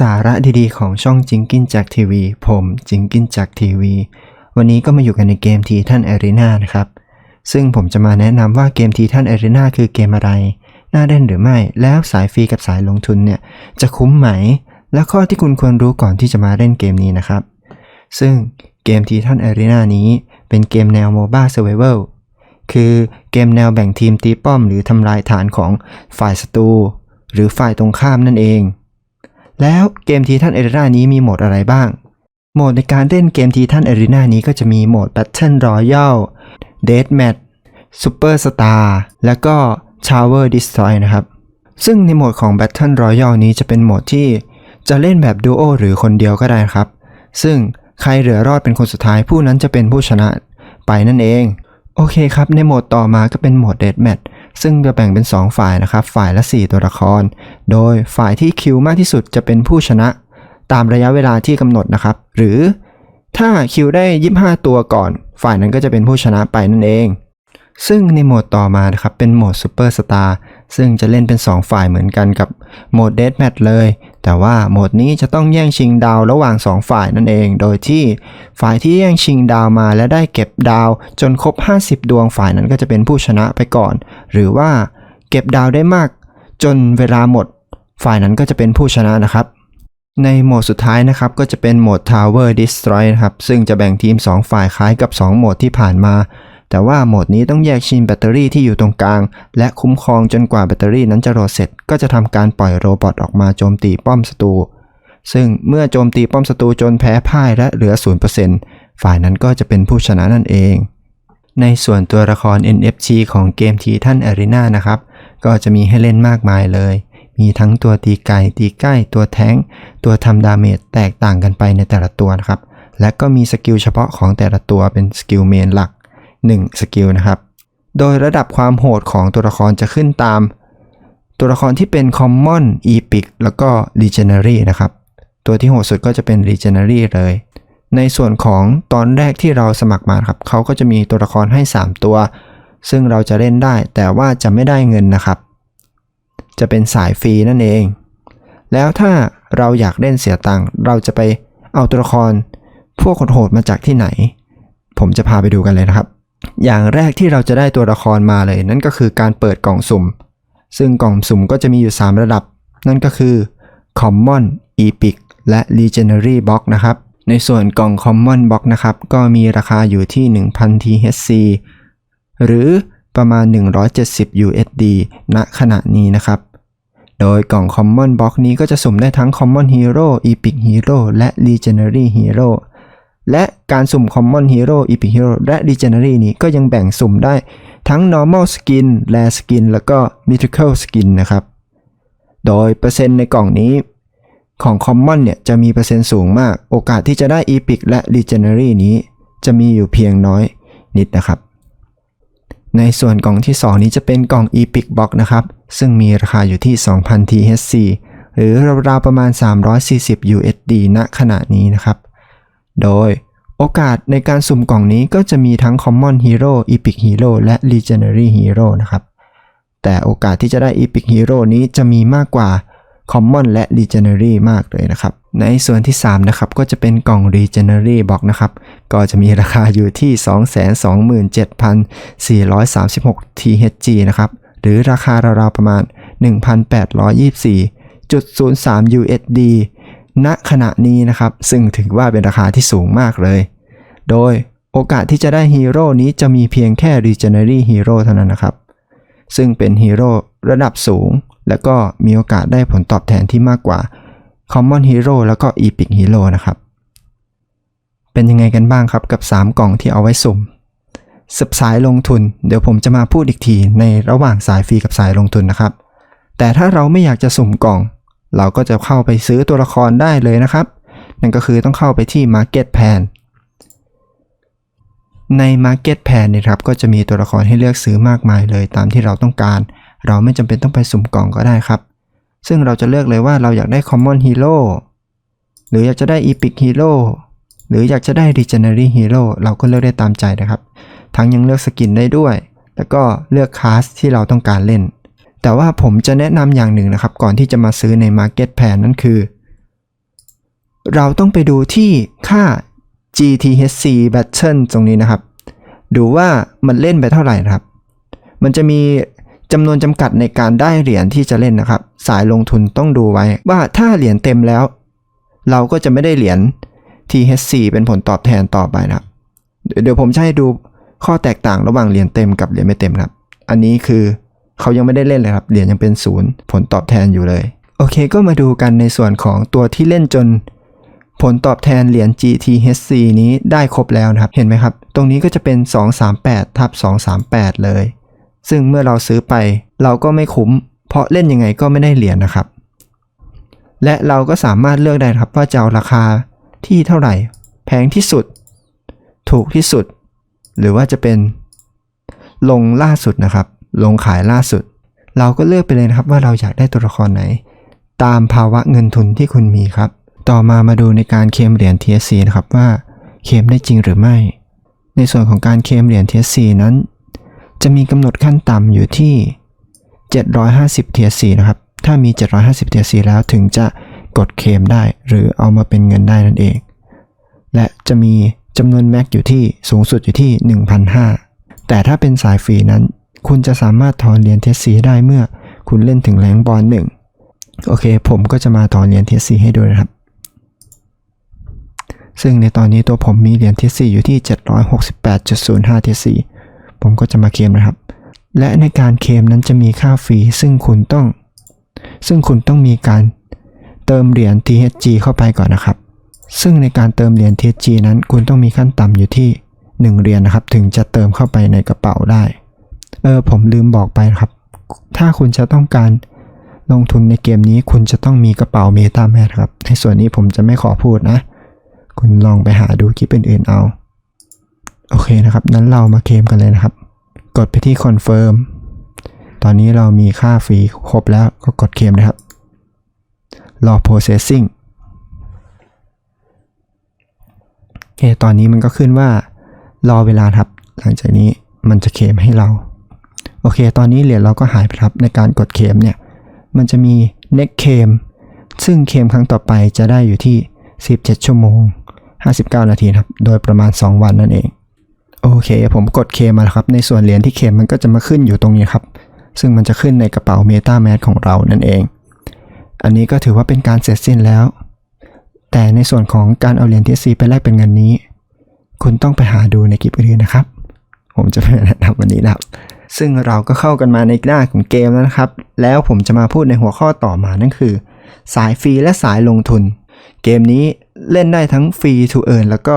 สาระดีๆ ของช่องจิงกินจากทีวี ผมจิงกินจากทีวี วันนี้ก็มาอยู่กันในเกมทีท่านเอรีนานะครับ ซึ่งผมจะมาแนะนำว่าเกมทีท่านเอรีนาคือเกมอะไร น่าเล่นหรือไม่ แล้วสายฟรีกับสายลงทุนเนี่ย จะคุ้มไหม และข้อที่คุณควรรู้ก่อนที่จะมาเล่นเกมนี้นะครับ ซึ่งเกมทีท่านเอรีนานี้ เป็นเกมแนวโมบ้าเซ r ร์ i เวลคือเกมแนวแบ่งทีมตีป้อมหรือทำลายฐานของฝ่ายศัตรูหรือฝ่ายตรงข้ามนั่นเอง แล้วเกมทีท่านเอรีนานี้มีโหมดอะไรบ้าง โหมดในการเล่นเกมทีท่านเอรีนานี้ก็จะมีโหมด Battle Royale Deathmatch Super Star แล้วก็ Tower Destroy นะครับ ซึ่งในโหมดของ Battle Royale นี้จะเป็นโหมดที่จะเล่นแบบดูโอหรือคนเดียวก็ได้ครับ ซึ่งใครเหลือรอดเป็นคนสุดท้ายผู้นั้นจะเป็นผู้ชนะไปนั่นเอง โอเคครับ ในโหมดต่อมาก็เป็นโหมด Deathmatch ซึ่งจะแบ่งเป็น 2 ฝ่ายนะครับ ฝ่ายละ 4 ตัวละคร โดยฝ่ายที่คิวมากที่สุดจะเป็นผู้ชนะ ตามระยะเวลาที่กำหนดนะครับ หรือถ้าคิวได้ 25 ตัวก่อน ฝ่ายนั้นก็จะเป็นผู้ชนะไปนั่นเอง ซึ่งในโหมดต่อมานะครับ เป็นโหมดซูเปอร์สตาร์ซึ่งจะเล่นเป็น 2 ฝ่ายเหมือนกันกับโหมดเดสแมทเลย แต่ว่าโหมดนี้จะต้องแย่งชิงดาวระหว่าง 2 ฝ่ายนั่นเอง โดยที่ฝ่ายที่แย่งชิงดาวมาและได้เก็บดาวจนครบ 50 ดวงฝ่ายนั้นก็จะเป็นผู้ชนะไปก่อน หรือว่าเก็บดาวได้มาก จนเวลาหมด ฝ่ายนั้นก็จะเป็นผู้ชนะนะครับ ในโหมดสุดท้ายนะครับก็จะเป็นโหมด Tower Destroy นะครับซึ่งจะแบ่งทีม 2 ฝ่ายคล้ายกับ 2 โหมดที่ผ่านมา แต่ว่าโหมดนี้ต้องแยกชิงแบตเตอรี่ที่อยู่ตรงกลาง และคุ้มครองจนกว่าแบตเตอรี่นั้นจะโหลดเสร็จ ก็จะทำการปล่อยโรบอทออกมาโจมตีป้อมศัตรูซึ่งเมื่อโจมตีป้อมศัตรูจนแพ้พ่ายและเหลือ 0%ฝ่ายนั้นก็จะเป็นผู้ชนะนั่นเอง ในส่วนตัวละคร NFC ของเกมทีท่าน Arena นะครับ ก็จะมีให้เล่นมากมายเลย มีทั้งตัวตีไกลตีใกล้ตัวแท้ง ตัวทำดาเมจแตกต่างกันไปในแต่ละตัวนะครับ และก็มีสกิลเฉพาะของแต่ละตัวเป็นสกิลเมนหลัก 1 สกิลนะครับ โดยระดับความโหดของตัวละครจะขึ้นตาม ตัวละครที่เป็น Common Epic แล้วก็ Legendary นะครับ ตัวที่โหดสุดก็จะเป็น Legendary เลย ในส่วนของตอนแรกที่เราสมัครมาครับเขาก็จะมีตัวละครให้ 3 ตัว ซึ่งเราจะเล่นได้แต่ว่าจะไม่ได้เงินนะครับ จะเป็นสายฟรีนั่นเอง แล้วถ้าเราอยากเล่นเสียตังค์เราจะไปเอาตัวละครพวกโหดมาจากที่ไหน ผมจะพาไปดูกันเลยนะครับ อย่างแรกที่เราจะได้ตัวละครมาเลย นั่นก็คือการเปิดกล่องสุ่ม ซึ่งกล่องสุ่มก็จะมีอยู่ 3 ระดับ นั่นก็คือ Common Epic และ Legendary Box นะครับ ในส่วนกล่อง Common Box นะครับ ก็มีราคาอยู่ที่ 1,000 THC หรือประมาณ 170 USD ณขณะนี้นะครับ โดยกล่อง Common Box นี้ก็จะสุ่มได้ทั้ง Common Hero Epic Hero และ Legendary Hero และการสุ่ม Common Hero Epic Hero และ Legendary นี้ก็ยังแบ่งสุ่มได้ทั้ง Normal Skin Rare Skin แล้วก็ Mythical Skin นะครับ โดยเปอร์เซ็นต์ในกล่องนี้ของ Common เนี่ยจะมีเปอร์เซ็นต์สูงมาก โอกาสที่จะได้ Epic และ Legendary นี้จะมีอยู่เพียงน้อยนิดนะครับ ในส่วนกล่องที่ 2 นี้จะเป็นกล่อง Epic Box นะครับ ซึ่งมีราคาอยู่ที่ 2,000 THC หรือราวๆประมาณ 340 USD ณขณะนี้นะครับ โดยโอกาสในการสุ่มกล่องนี้ก็จะมีทั้ง Common Hero Epic Hero และ Legendary Hero นะครับ แต่โอกาสที่จะได้ Epic Hero นี้จะมีมากกว่า Common และ Legendary มากเลยนะครับ ในส่วนที่ 3 นะครับ ก็จะเป็นกล่อง Legendary Box นะครับ ก็จะมีราคาอยู่ที่ 227,436 THG นะครับ หรือราคาราวๆประมาณ 1,824.03 USD ณขณะนี้นะครับ ซึ่งถือว่าเป็นราคาที่สูงมากเลย โดยโอกาสที่จะได้ฮีโร่นี้จะมีเพียงแค่ Regenerary Hero เท่านั้นนะครับ ซึ่งเป็นฮีโร่ระดับสูง แล้วก็มีโอกาสได้ผลตอบแทนที่มากกว่า Common Hero แล้วก็ Epic Hero นะครับ เป็นยังไงกันบ้างครับกับ 3 กล่องที่เอาไว้สุ่มสับสายลงทุน เดี๋ยวผมจะมาพูดอีกทีในระหว่างสายฟรีกับสายลงทุนนะครับ แต่ถ้าเราไม่อยากจะสุ่มกล่อง เราก็จะเข้าไปซื้อตัวละครได้เลยนะครับ นั่นก็คือต้องเข้าไปที่ Market Plan ใน Market Plan นี่ครับก็จะมีตัวละครให้เลือกซื้อมากมายเลยตามที่เราต้องการ เราไม่จำเป็นต้องไปสุ่มกล่องก็ได้ครับ ซึ่งเราจะเลือกเลยว่าเราอยากได้ Common Hero หรืออยากจะได้ Epic Hero หรืออยากจะได้ Legendary Hero เราก็เลือกได้ตามใจนะครับ ทั้งยังเลือกสกินได้ด้วย แล้วก็เลือกคลาสที่เราต้องการเล่น แต่ว่าผมจะแนะนำอย่างหนึ่งนะครับ ก่อนที่จะมาซื้อใน Market Plan นั่นคือ เราต้องไปดูที่ค่า GTHC Battle ตรงนี้นะครับ ดูว่ามันเล่นไปเท่าไหร่นะครับ มันจะมีจำนวนจำกัดในการได้เหรียญที่จะเล่นนะครับ สายลงทุนต้องดูไว้ว่าถ้าเหรียญเต็มแล้ว เราก็จะไม่ได้เหรียญ THC เป็นผลตอบแทนต่อไปนะครับ เดี๋ยวผมจะให้ดูข้อแตกต่างระหว่างเหรียญเต็มกับเหรียญไม่เต็มครับ อันนี้คือ เขายังไม่ได้เล่นเลยครับเหรียญยังเป็นศูนย์ผลตอบแทนอยู่เลย โอเคก็มาดูกันในส่วนของตัวที่เล่นจน ผลตอบแทนเหรียญ GTHC นี้ได้ครบแล้วนะครับเห็นไหมครับ ตรงนี้ก็จะเป็น 238ทับ238 เลย ซึ่งเมื่อเราซื้อไปเราก็ไม่คุ้ม เพราะเล่นยังไงก็ไม่ได้เหรียญนะครับ และเราก็สามารถเลือกได้ครับว่าจะเอาราคาที่เท่าไหร่ แพงที่สุด ถูกที่สุด หรือว่าจะเป็นลงล่าสุดนะครับ ลงขายล่าสุด เราก็เลือกไปเลยนะครับว่าเราอยากได้ตัวละครไหน ตามภาวะเงินทุนที่คุณมีครับ ต่อมามาดูในการเคลมเหรียญ TSC นะครับว่าเคลมได้จริงหรือไม่ ในส่วนของการเคลมเหรียญ TSC นั้น จะมีกำหนดขั้นต่ำอยู่ที่ 750 TSC นะครับ ถ้ามี 750 TSC แล้วถึงจะกดเคลมได้ หรือเอามาเป็นเงินได้นั่นเอง และจะมีจำนวนแม็กอยู่ที่สูงสุดอยู่ที่ 1,500 แต่ถ้าเป็นสายฟรีนั้น คุณจะสามารถถอนเหรียญ TSC ได้เมื่อคุณเล่นถึงแรงบอลหนึ่งโอเค ผมก็จะมาถอนเหรียญ TSC ให้ดูนะครับ ซึ่งในตอนนี้ตัวผมมีเหรียญ TSC อยู่ที่ 768.05 TSC ผมก็จะมาเคลมนะครับ และในการเคลมนั้นจะมีค่าฟรีซึ่งคุณต้อง ซึ่งคุณต้องมีการเติมเหรียญ THG เข้าไปก่อนนะครับ ซึ่งในการเติมเหรียญ THG นั้นคุณต้องมีขั้นต่ำอยู่ที่ 1 เหรียญนะครับ ถึงจะเติมเข้าไปในกระเป๋าได้ เออผมลืมบอกไปครับ ถ้าคุณจะต้องการลงทุนในเกมนี้คุณจะต้องมีกระเป๋าเมตาแมทครับ ในส่วนนี้ผมจะไม่ขอพูดนะ คุณลองไปหาดูคลิปอื่นๆเอา โอเคนะครับ นั้นเรามาเคมกันเลยนะครับ กดไปที่ confirm ตอนนี้เรามีค่าฟรีครบแล้วก็กดเคมนะครับ รอ processing โอเค ตอนนี้มันก็ขึ้นว่ารอเวลาครับ หลังจากนี้มันจะเคมให้เรา โอเค ตอนนี้เหรียญเราก็หายไปครับในการกดเคลมเนี่ย มันจะมี next เคลมซึ่งเคลมครั้งต่อไปจะได้อยู่ที่ 17 ชั่วโมง 59 นาทีครับ โดยประมาณ 2 วันนั่นเอง โอเค ผมกดเคลมมาแล้วครับ ในส่วนเหรียญที่เคลมมันก็จะมาขึ้นอยู่ตรงนี้ครับ ซึ่งมันจะขึ้นในกระเป๋า MetaMask ของเรานั่นเอง อันนี้ก็ถือว่าเป็นการเสร็จสิ้นแล้ว แต่ในส่วนของการเอาเหรียญ TSC ไปแลกเป็นเงินนี้ คุณต้องไปหาดูในคลิปอื่นนะครับ ผมจะไม่แนะนำวันนี้นะครับ ซึ่งเราก็เข้ากันมาในหน้าของเกมแล้วนะครับ แล้วผมจะมาพูดในหัวข้อต่อมานั่นคือ สายฟรีและสายลงทุน เกมนี้เล่นได้ทั้งฟรี to earn แล้วก็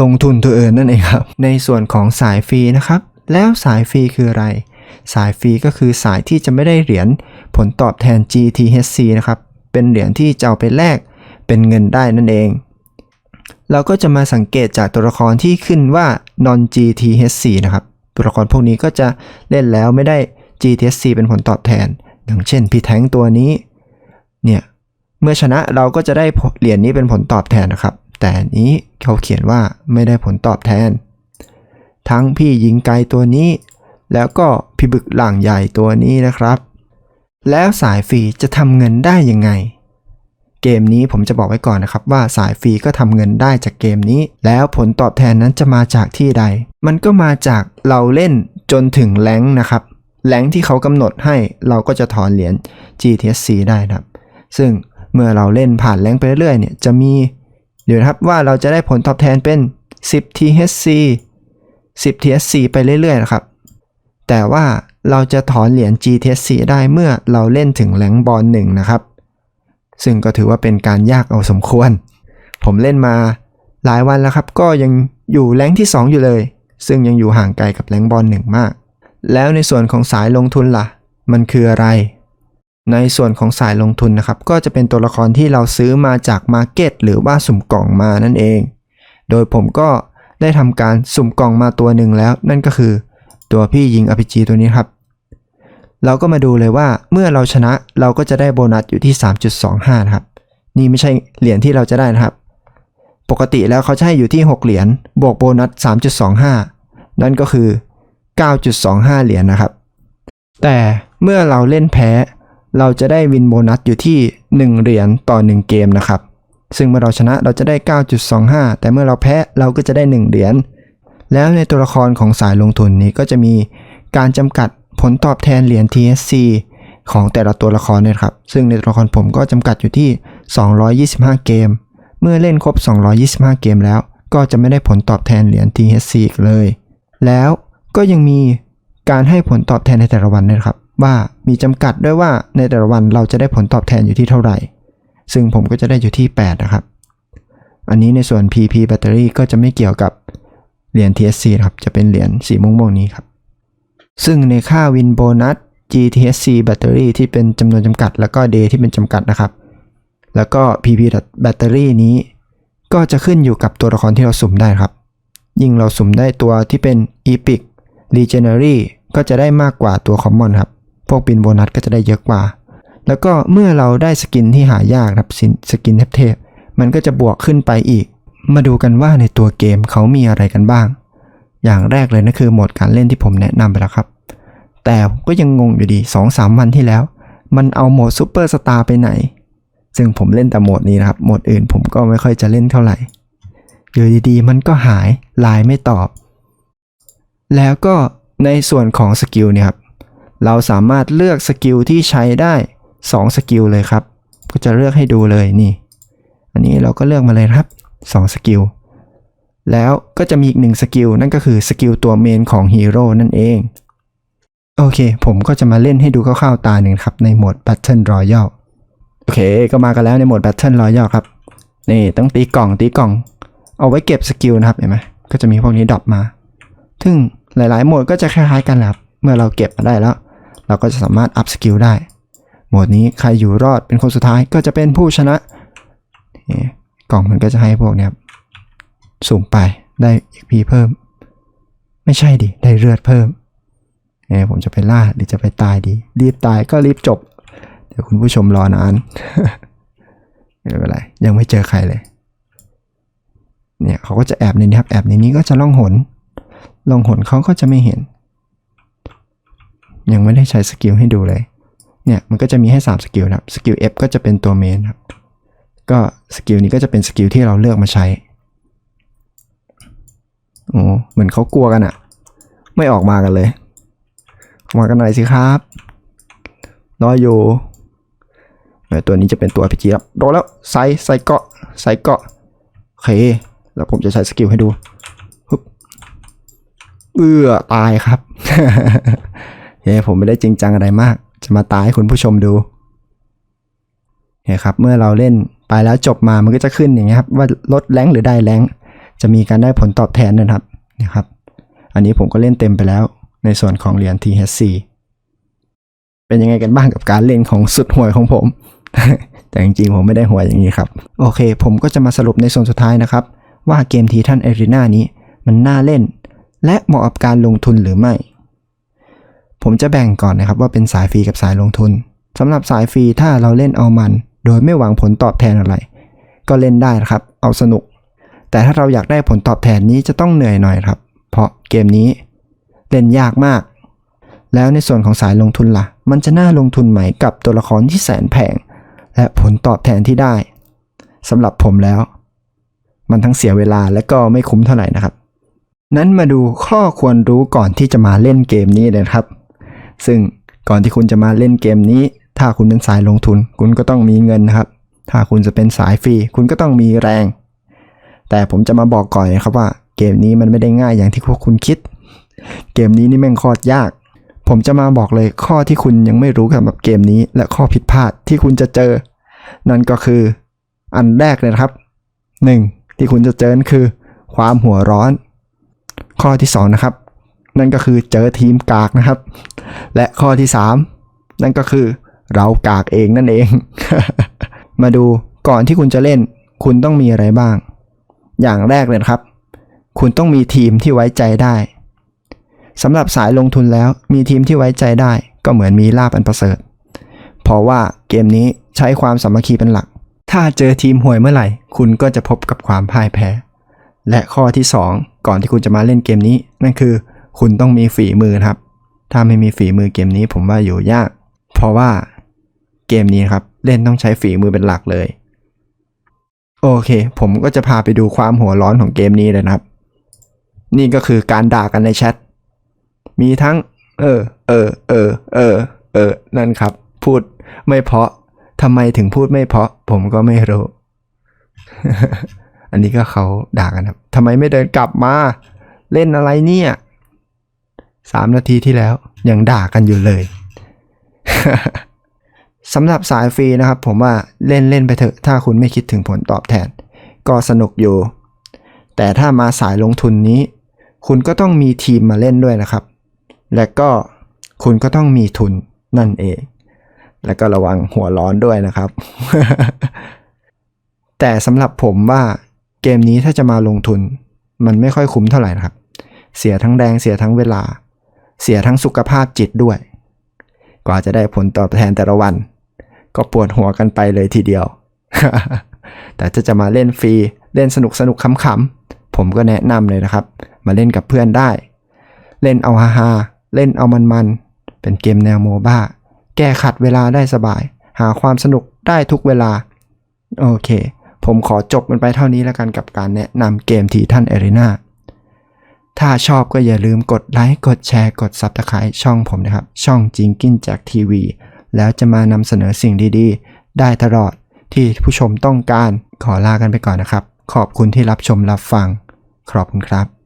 ลงทุน to earn นั่นเองครับ ในส่วนของสายฟรีนะครับ แล้วสายฟรีคืออะไร สายฟรีก็คือสายที่จะไม่ได้เหรียญผลตอบแทน GTHC นะครับ เป็นเหรียญที่จะเอาไปแลกเป็นเงินได้นั่นเอง เราก็จะมาสังเกตจากตัวละครที่ขึ้นว่า non GTHC นะครับ ตัวละครพวกนี้ก็จะเล่นแล้วไม่ได้ GTHC เป็นผลตอบแทน อย่างเช่นพี่แท้งตัวนี้เนี่ยเมื่อชนะเราก็จะได้เหรียญนี้เป็นผลตอบแทนนะครับ แต่นนี้เขาเขียนว่าไม่ได้ผลตอบแทน ทั้งพี่ยิงไกลตัวนี้ แล้วก็พี่บึกหลังใหญ่ตัวนี้นะครับ แล้วสายฟรีจะทำเงินได้ยังไง เกมนี้ผมจะบอกไว้ก่อนนะครับว่าสายฟรีก็ทำเงินได้จากเกมนี้ แล้วผลตอบแทนนั้นจะมาจากที่ใด มันก็มาจากเราเล่นจนถึงแรงนะครับแรงที่เขากำหนดให้เราก็จะถอนเหรียญ GTSC ได้นะครับ ซึ่งเมื่อเราเล่นผ่านแรงไปเรื่อยๆเนี่ยจะมีเดี๋ยวนะครับว่าเราจะได้ผลตอบแทนเป็น 10 THC 10 THC ไปเรื่อยๆนะครับ แต่ว่าเราจะถอนเหรียญ GTSC ได้เมื่อเราเล่นถึงแรงบอลหนึ่งนะครับ ซึ่งก็ถือว่าเป็นการยากเอาสมควร ผมเล่นมาหลายวันแล้วครับ ก็ยังอยู่แรงที่ 2 อยู่เลย ซึ่งยังอยู่ห่างไกลกับแรงค์บอลหนึ่งมาก แล้วในส่วนของสายลงทุนล่ะ มันคืออะไร ในส่วนของสายลงทุนนะครับ ก็จะเป็นตัวละครที่เราซื้อมาจากมาร์เก็ตหรือว่าสุ่มกล่องมานั่นเอง โดยผมก็ได้ทำการสุ่มกล่องมาตัวหนึ่งแล้ว นั่นก็คือตัวพี่ยิง RPG ตัวนี้ครับ เราก็มาดูเลยว่าเมื่อเราชนะเราก็จะได้โบนัสอยู่ที่ 3.25 นะครับ นี่ไม่ใช่เหรียญที่เราจะได้นะครับ ปกติแล้วเขาจะให้อยู่ที่ 6 เหรียญบวกโบนัส 3.25 นั่นก็คือ 9.25 เหรียญนะครับ แต่เมื่อเราเล่นแพ้ เราจะได้วินโบนัสอยู่ที่ 1 เหรียญต่อ 1 เกมนะครับ ซึ่งเมื่อเราชนะเราจะได้ 9.25 แต่เมื่อเราแพ้เราก็จะได้ 1 เหรียญแล้วในตัวละครของสายลงทุนนี้ก็จะมีการจำกัดผลตอบแทนเหรียญ TSC ของแต่ละตัวละครเนี่ยครับ ซึ่งในตัวละครผมก็จำกัดอยู่ที่ 225 เกม เมื่อเล่นครบ 225 เกมแล้ว ก็จะไม่ได้ผลตอบแทนเหรียญ TSC อีกเลย แล้วก็ยังมีการให้ผลตอบแทนในแต่ละวันนะครับ ว่ามีจำกัดด้วยว่าในแต่ละวันเราจะได้ผลตอบแทนอยู่ที่เท่าไหร่ ซึ่งผมก็จะได้อยู่ที่ 8 นะครับ อันนี้ในส่วน PP แบตเตอรี่ก็จะไม่เกี่ยวกับเหรียญ TSC ครับ จะเป็นเหรียญสีม่วงๆนี้ครับ ซึ่งในค่าวินโบนัส GTSC แบตเตอรี่ที่เป็นจำนวนจำกัด แล้วก็ Day ที่เป็นจำกัดนะครับ แล้วก็ PP แบตเตอรี่นี้ ก็จะขึ้นอยู่กับตัวละครที่เราสุ่มได้ครับ ยิ่งเราสุ่มได้ตัวที่เป็น Epic Legendary ก็จะได้มากกว่าตัว Common ครับ พวกบินโบนัสก็จะได้เยอะกว่า แล้วก็เมื่อเราได้สกินที่หายากครับสินสกินเทพๆมันก็จะบวกขึ้นไปอีก มาดูกันว่าในตัวเกมเขามีอะไรกันบ้าง อย่างแรกเลยนั่นคือโหมดการเล่นที่ผมแนะนำไปแล้วครับ แต่ผมก็ยังงงอยู่ดี 2-3 วันที่แล้ว มันเอาโหมดซูเปอร์สตาร์ไปไหน ซึ่งผมเล่นแต่โหมดนี้นะครับโหมดอื่นผมก็ไม่ค่อยจะเล่นเท่าไหร่อยู่ดีๆ มันก็หายไลน์ไม่ตอบ แล้วก็ในส่วนของสกิลเนี่ยครับเราสามารถเลือกสกิลที่ใช้ได้2สกิลเลยครับ ก็จะเลือกให้ดูเลยนี่ อันนี้เราก็เลือกมาเลยครับ2สกิลแล้วก็จะมีอีกหนึ่งสกิลนั่นก็คือสกิลตัวเมนของฮีโร่นั่นเอง โอเค ผมก็จะมาเล่นให้ดูคร่าวๆตาหนึ่งครับในโหมด Battle Royale โอเคก็มากันแล้วในโหมด Battle Royale ครับ นี่ต้องตีกล่องตีกล่อง เอาไว้เก็บสกิลนะครับเห็นไหมก็จะมีพวกนี้ดรอปมา ซึ่งหลายๆโหมดก็จะคล้ายๆกันแหละครับ เมื่อเราเก็บมาได้แล้ว เราก็จะสามารถอัพสกิลได้ โหมดนี้ใครอยู่รอดเป็นคนสุดท้ายก็จะเป็นผู้ชนะนี่กล่องมันก็จะให้พวกเนี้ยครับสุ่มไปได้อีกพีเพิ่ม ไม่ใช่ดิ ได้เลือดเพิ่มเออผมจะไปล่าหรือจะไปตายดี รีบตายก็รีบจบ เดี๋ยวคุณผู้ชมรอนานไม่เป็นไรยังไม่เจอใครเลย เนี่ยเขาก็จะแอบในนี้ครับ แอบในนี้ก็จะล่องหนล่องหนเขาก็จะไม่เห็น ยังไม่ได้ใช้สกิลให้ดูเลย เนี่ยมันก็จะมีให้ 3 สกิลนะครับ สกิล F ก็จะเป็นตัวเมนครับ ก็สกิลนี้ก็จะเป็นสกิลที่เราเลือกมาใช้ โอ้เหมือนเขากลัวกันอะไม่ออกมากันเลย มากันหน่อยสิครับ รออยู่ ตัวนี้จะเป็นตัวพิจิครับโดนแล้วใส่ใส่เกาะใส่เกาะโอเค แล้วผมจะใช้สกิลให้ดูฮึบเอื้อตายครับเฮ้ผมไม่ได้จริงจังอะไรมาก จะมาตายให้คุณผู้ชมดูเฮ้ครับ เมื่อเราเล่นไปแล้วจบมามันก็จะขึ้นอย่างเงี้ยครับ ว่าลดแรงหรือได้แรงจะมีการได้ผลตอบแทนนะครับนะครับ อันนี้ผมก็เล่นเต็มไปแล้วในส่วนของเหรียญ THC เป็นยังไงกันบ้างกับการเล่นของสุดห่วยของผม แต่จริงๆ ผมไม่ได้ห่วยอย่างนี้ครับ โอเค ผมก็จะมาสรุปในส่วนสุดท้ายนะครับ ว่าเกมทีทันเอรีนานี้มันน่าเล่น และเหมาะกับการลงทุนหรือไม่ ผมจะแบ่งก่อนนะครับว่าเป็นสายฟรีกับสายลงทุนสำหรับสายฟรีถ้าเราเล่นเอามัน โดยไม่หวังผลตอบแทนอะไร ก็เล่นได้นะครับ เอาสนุก แต่ถ้าเราอยากได้ผลตอบแทนนี้จะต้องเหนื่อยหน่อยครับ เพราะเกมนี้เล่นยากมาก แล้วในส่วนของสายลงทุนล่ะ มันจะน่าลงทุนไหมกับตัวละครที่แสนแพง และผลตอบแทนที่ได้สำหรับผมแล้ว มันทั้งเสียเวลาและก็ไม่คุ้มเท่าไหร่นะครับ นั้นมาดูข้อควรรู้ก่อนที่จะมาเล่นเกมนี้เลยนะครับ ซึ่งก่อนที่คุณจะมาเล่นเกมนี้ ถ้าคุณเป็นสายลงทุน คุณก็ต้องมีเงินนะครับ ถ้าคุณจะเป็นสายฟรี คุณก็ต้องมีแรง แต่ผมจะมาบอกก่อนนะครับว่า เกมนี้มันไม่ได้ง่ายอย่างที่พวกคุณคิด เกมนี้นี่แม่งโคตรยาก ผมจะมาบอกเลยข้อที่คุณยังไม่รู้สำหรับเกมนี้ และข้อผิดพลาดที่คุณจะเจอ นั่นก็คืออันแรกเลยนะครับ 1. ที่คุณจะเจอคือ ความหัวร้อน ข้อที่2นะครับ นั่นก็คือเจอทีมกากนะครับ และข้อที่ 3 นั่นก็คือ เรากากเองนั่นเอง มาดูก่อนที่คุณจะเล่น คุณต้องมีอะไรบ้าง อย่างแรกเลยครับ คุณต้องมีทีมที่ไว้ใจได้ สำหรับสายลงทุนแล้วมีทีมที่ไว้ใจได้ก็เหมือนมีลาบอันประเสริฐ เพราะว่าเกมนี้ใช้ความสามัคคีเป็นหลัก ถ้าเจอทีมห่วยเมื่อไหร่ คุณก็จะพบกับความพ่ายแพ้ และข้อที่ 2 ก่อนที่คุณจะมาเล่นเกมนี้ นั่นคือ คุณต้องมีฝีมือครับ ถ้าไม่มีฝีมือเกมนี้ผมว่าอยู่ยาก เพราะว่าเกมนี้ครับเล่นต้องใช้ฝีมือเป็นหลักเลย โอเค ผมก็จะพาไปดูความหัวร้อนของเกมนี้เลยนะครับ นี่ก็คือการด่ากันในแชท มีทั้ง เออ เออ เออ เออ เออ นั่นครับ พูดไม่เพาะทำไมถึงพูดไม่เพาะ ผมก็ไม่รู้ อันนี้ก็เขาด่ากันครับทำไมไม่เดินกลับมา เล่นอะไรเนี่ยสามนาทีที่แล้วยังด่ากันอยู่เลยสำหรับสายฟรีนะครับ ผมว่าเล่นเล่นไปเถอะ ถ้าคุณไม่คิดถึงผลตอบแทน ก็สนุกอยู่ แต่ถ้ามาสายลงทุนนี้ คุณก็ต้องมีทีมมาเล่นด้วยนะครับ และก็คุณก็ต้องมีทุนนั่นเอง แล้วก็ระวังหัวร้อนด้วยนะครับ แต่สำหรับผมว่าเกมนี้ถ้าจะมาลงทุน มันไม่ค่อยคุ้มเท่าไหร่นะครับ เสียทั้งแรงเสียทั้งเวลา เสียทั้งสุขภาพจิตด้วย กว่าจะได้ผลตอบแทนแต่ละวัน ก็ปวดหัวกันไปเลยทีเดียว แต่ถ้าจะมาเล่นฟรีเล่นสนุกสนุกขำๆผมก็แนะนำเลยนะครับ มาเล่นกับเพื่อนได้ เล่นเอาฮาฮาๆ เล่นเอามันๆ เป็นเกมแนวโมบ้า แก้ขัดเวลาได้สบาย หาความสนุกได้ทุกเวลา โอเค ผมขอจบมันไปเท่านี้แล้วกันกับการแนะนำเกมทีท่านเอรินาถ้าชอบก็อย่าลืมกดไลค์ กดแชร์ กด Subscribe ช่องผมนะครับ ช่องจิงกินจากทีวี แล้วจะมานำเสนอสิ่งดีๆ ได้ตลอดที่ผู้ชมต้องการ ขอลากันไปก่อนนะครับ ขอบคุณที่รับชมรับฟัง ขอบคุณครับ